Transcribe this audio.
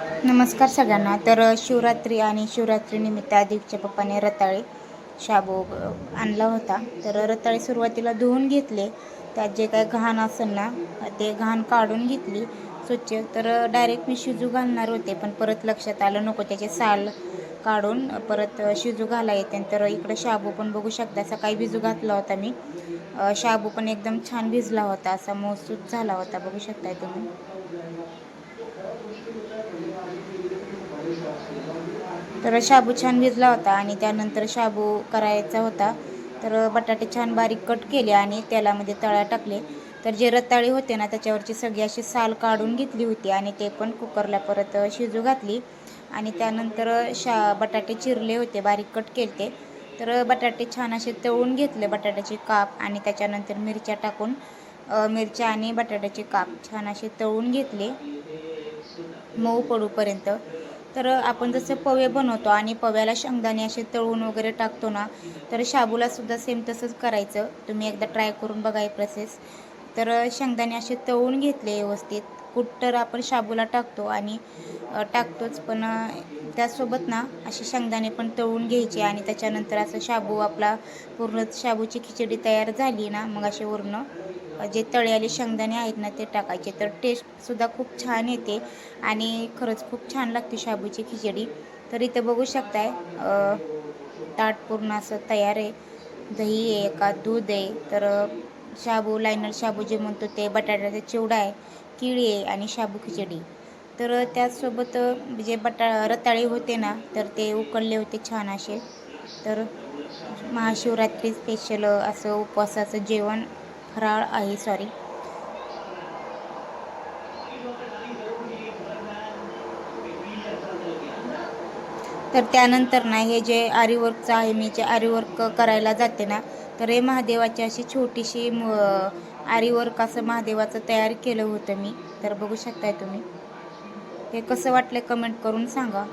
नमस्कार सगळ्यांना. तर शिवरात्री आणि शिवरात्रीनिमित्त अधिकच्या पप्पाने रताळे शाबू आणला होता. तर रताळे सुरुवातीला धुवून घेतले. त्यात जे काय घाण असेल ना ते घाण काढून घेतली स्वच्छ. तर डायरेक्ट मी शिजू घालणार होते पण परत लक्षात आलं नको त्याचे साल काढून परत शिजू घाला येते तर इकडं शाबू पण बघू शकता सकाळी भिजू घातला होता मी. शाबू पण एकदम छान भिजला होता असा मऊसूत झाला होता बघू शकताय तुम्ही. तर शाबू छान भिजला होता आणि त्यानंतर शाबू करायचा होता. तर बटाटे छान बारीक कट केले आणि तेलामध्ये तळा टाकले. तर जे रताळी होते ना त्याच्यावरची सगळी अशी साल काढून घेतली होती आणि ते पण कुकरला परत शिजू घातली. आणि त्यानंतर शा बटाटे चिरले होते बारीक कट केले तर बटाटे छान असे तळून घेतले बटाट्याचे काप आणि त्याच्यानंतर मिरच्या टाकून मिरच्या आणि बटाट्याचे काप छान असे तळून घेतले. मऊ पडूपर्यंत. तर आपण जसं पवे बनवतो आणि पव्याला शेंगदाणे असे तळून वगैरे टाकतो ना तर शाबूला सुद्धा सेम तसंच करायचं. तुम्ही एकदा ट्राय करून बघा ही प्रोसेस तर शेंगदाणे असे तळून घेतले व्यवस्थित. कूट तर आपण शाबूला टाकतो आणि टाकतोच. पण त्यासोबत ना असे शेंगदाणे पण तळून घ्यायचे आणि त्याच्यानंतर असं शाबू आपला पूर्ण शाबूची खिचडी तयार झाली ना मग असे वरून जे तळलेले शेंगदाणे आहेत ना ते टाकायचे. तर टेस्टसुद्धा खूप छान येते आणि खरंच खूप छान लागते शाबूची खिचडी. तर इथं बघू शकताय ताट पूर्ण असं तयार आहे. दही आहे का दूध आहे. तर शाबू लायनर शाबू जे म्हणतो ते बटाट्याचा चिवडा आहे केळी आहे आणि शाबू खिचडी. तर त्याचसोबत जे बटा रताळे होते ना तर ते उकळले होते छान असे. तर महाशिवरात्री स्पेशल असं उपवासाचं जेवण फराळ आहे सॉरी तर त्यानंतर ना हे जे आरीवर्कचं आहे मी जे आरीवर्क करायला जाते ना तर हे महादेवाची अशी छोटीशी म आरीवर्क असं महादेवाचं तयार केलं होतं मी. तर बघू शकताय तुम्ही. हे कसं वाटलं कमेंट करून सांगा.